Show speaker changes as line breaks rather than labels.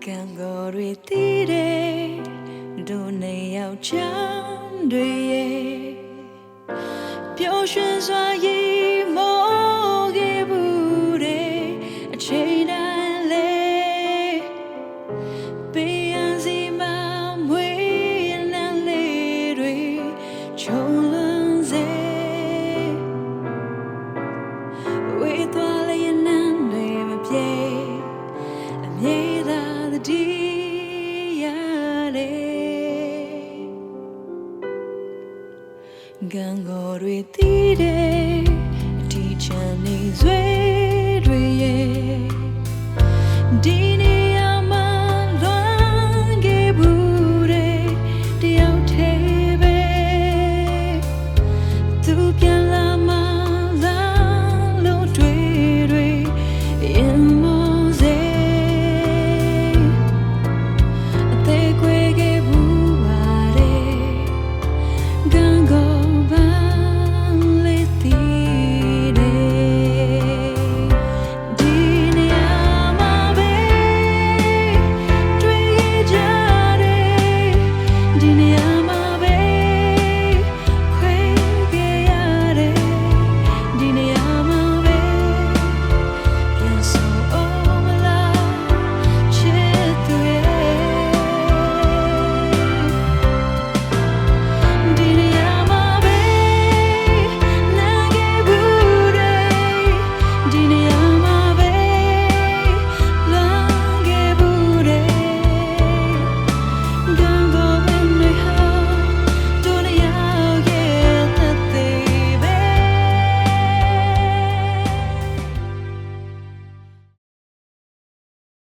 ကံကိုယ်တွေတည်တယ်ဒုနေရောက်ချမ်းတွေရဲ့ပျော်ရွှင်စွာရီမောခဲ့ဘူးတဲ့အချိန်တိုင်းလေ ကံကိုယ်တွေတည်တယ်အတီးချမ်းနေဆွေတွေရဲ့ဒီနေရာမှာလွန်ခဲ့ဘူးတဲ့တယောက်တည်းပဲသူပြ